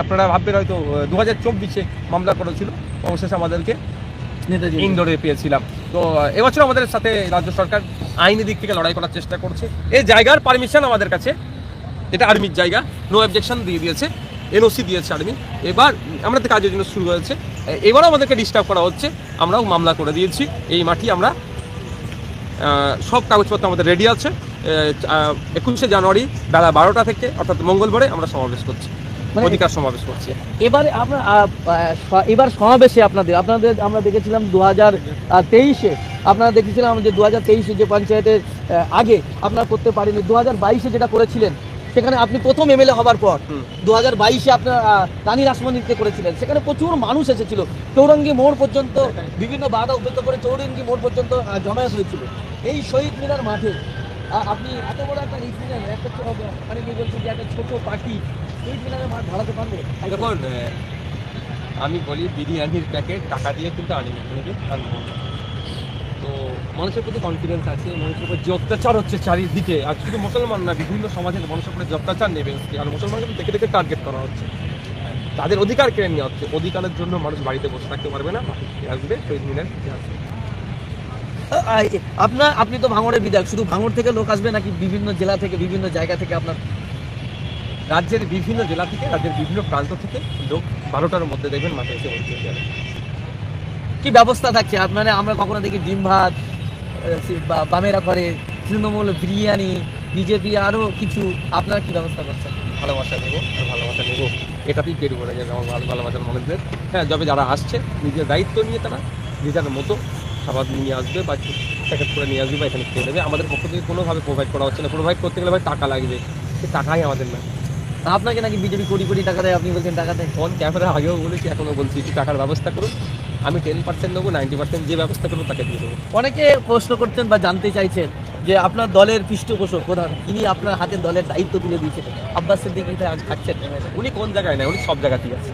আপনারা ভাববেন হয়তো দু হাজার চব্বিশে মামলা করেছিল অবশেষে আমাদেরকে নেতাজি ইন্দোরে পেয়েছিলাম। তো এবছর আমাদের সাথে রাজ্য সরকার আইনি দিক থেকে লড়াই করার চেষ্টা করছে। এই জায়গার পারমিশন আমাদের কাছে। এটা আর্মির জায়গা। নো অবজেকশন দিয়ে দিয়েছে। এনওসি দিয়েছে আর্মি। এবার আমাদের কাজের জন্য শুরু হয়েছে। এবারও আমাদেরকে ডিস্টার্ব করা হচ্ছে। আমরাও মামলা করে দিয়েছি। এই মাটি আমরা সব কাগজপত্র আমাদের রেডি আছে। একুশে জানুয়ারি বেলা বারোটা থেকে অর্থাৎ মঙ্গলবারে আমরা সমাবেশ করছি। অধিকার সমাবেশ করছি এবারে আমরা এবার সমাবেশে আপনাদের আপনাদের আমরা দেখেছিলাম দু হাজার তেইশে আপনারা দেখেছিলাম যে দু হাজার তেইশে যে পঞ্চায়েতের আগে আপনারা করতে পারেনি দু হাজার বাইশে যেটা করেছিলেন সেখানে আপনি প্রথম এমএলএ হবার পর। দু হাজার বাইশে আপনার রানী রাসমণিতে করেছিলেন সেখানে প্রচুর মানুষ এসেছিল চৌরঙ্গি মোড় পর্যন্ত বিভিন্ন বাধা উপেক্ষা করে চৌরঙ্গি মোড় পর্যন্ত জমায়েত হয়েছিল এই শহীদ মিনার মাঠে আপনি এত বড় একটা রিস্ক নিলেন একটা মানে কি বলছেন যে একটা ছোট পার্টি শহীদ ভাড়াতে পারবে? দেখুন আমি বলি বিরিয়ানির প্যাকেট টাকা দিয়ে কিন্তু আনি না তো মানুষের প্রতি কনফিডেন্স আছে মানুষের উপর যে অত্যাচার হচ্ছে চারিদিকে আর শুধু মুসলমান না বিভিন্ন সমাজের মানুষের উপরে যে অত্যাচার নেবে আর মুসলমানকে দেখে দেখে টার্গেট করা হচ্ছে। তাদের অধিকার কেড়ে নেওয়া হচ্ছে। অধিকারের জন্য মানুষ বাড়িতে বসে থাকতে পারবে না আসবে শহীদ মিনার আসবে। আপনার আপনি তো ভাঙড়ের বিধায়ক শুধু ভাঙড় থেকে লোক আসবে নাকি বিভিন্ন জেলা থেকে বিভিন্ন জায়গা থেকে আপনার রাজ্যের বিভিন্ন জেলা থেকে রাজ্যের বিভিন্ন প্রান্ত থেকে লোক বারোটার মধ্যে দেখবেন মাঠে এসে বলছে কি ব্যবস্থা থাকছে? আপনারা আমরা কখনো দেখি ডিম ভাত বা- বামেরা করে তৃণমূল বিরিয়ানি বিজেপি আরও কিছু। আপনারা কি ব্যবস্থা করছেন? ভালোবাসা দেবো আর ভালোবাসা নেব এটাতেই পেট ভরে যাবে আমার ভালো ভালোবাসার মানুষদের। হ্যাঁ যবে যারা আসছে নিজের দায়িত্ব নিয়ে তারা নিজের মতো খাবার নিয়ে আসবে বা প্যাকেট করে নিয়ে আসবে বা এখানে খেয়ে দেবে আমাদের পক্ষ থেকে কোনোভাবে প্রোভাইড করা হচ্ছে না। প্রোভাইড করতে গেলে ভাই টাকা লাগবে। সে টাকাই আমাদের না। আপনাকে নাকি বিজেপি কোটি কোটি টাকা দেয় আপনি বলছেন টাকা দেয়? ফোন ক্যামেরা আগেও বলেছি এখনও বলছি একটু টাকার ব্যবস্থা করুন। আমি টেন পার্সেন্ট নেব নাইনটি পার্সেন্ট যে ব্যবস্থা করব তাকে দিয়ে দেবো। অনেকে প্রশ্ন করছেন বা জানতে চাইছেন যে আপনার দলের পৃষ্ঠপোষক প্রধান তিনি আপনার হাতে দলের দায়িত্ব তুলে দিয়েছেন। আব্বাস সিদ্দিক থাকছেন? উনি কোন জায়গায় নাই? উনি সব জায়গাতেই আছে।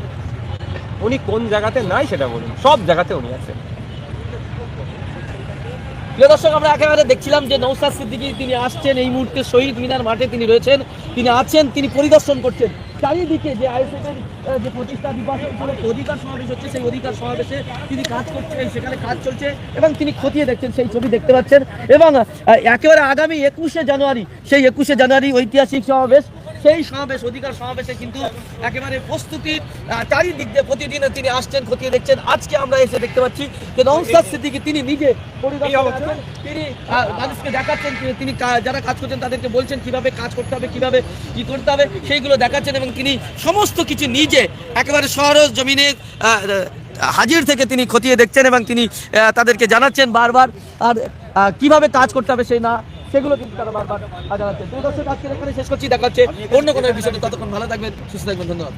উনি কোন জায়গাতে নাই সেটা বলুন। সব জায়গাতে উনি আছে প্রিয় দর্শক আমরা একেবারে দেখছিলাম যে নৌসাদ সিদ্দিকী তিনি আসছেন এই মুহূর্তে শহীদ মিনার মাঠে তিনি রয়েছেন তিনি আছেন তিনি পরিদর্শন করছেন। চারিদিকে যে আইএসএফ এর আহ, যে প্রতিষ্ঠা দিবস অধিকার সমাবেশ হচ্ছে সেই অধিকার সমাবেশে তিনি কাজ করছেন সেখানে কাজ চলছে এবং তিনি খতিয়ে দেখছেন সেই ছবি দেখতে পাচ্ছেন। এবং একেবারে আগামী একুশে জানুয়ারি সেই একুশে জানুয়ারি ঐতিহাসিক সমাবেশ সেই সমাবেশ অধিকার সমাবেশে কিন্তু একেবারে প্রস্তুতির চারিদিক দিয়ে প্রতিদিন তিনি আসছেন খতিয়ে দেখছেন। আজকে আমরা এসে দেখতে পাচ্ছি যে নৌসাদ সিদ্দিকী তিনি নিজে তিনি মানুষকে দেখাচ্ছেন তিনি- যারা কাজ করছেন তাদেরকে বলছেন কীভাবে কাজ করতে হবে কীভাবে কি করতে হবে সেইগুলো দেখাচ্ছেন এবং তিনি সমস্ত কিছু নিজে একেবারে সহজ জমিনে হাজির থেকে তিনি খতিয়ে দেখছেন এবং তিনি তাদেরকে জানাচ্ছেন বারবার আর কীভাবে কাজ করতে হবে সেই না সেগুলো কিন্তু তারা বারবার জানাচ্ছেন তো দর্শক আজকে এখানে শেষ করছি। দেখা দেখাচ্ছে অন্য কোনো বিষয়টা ততক্ষণ ভালো থাকবেন, সুস্থ থাকবেন। ধন্যবাদ।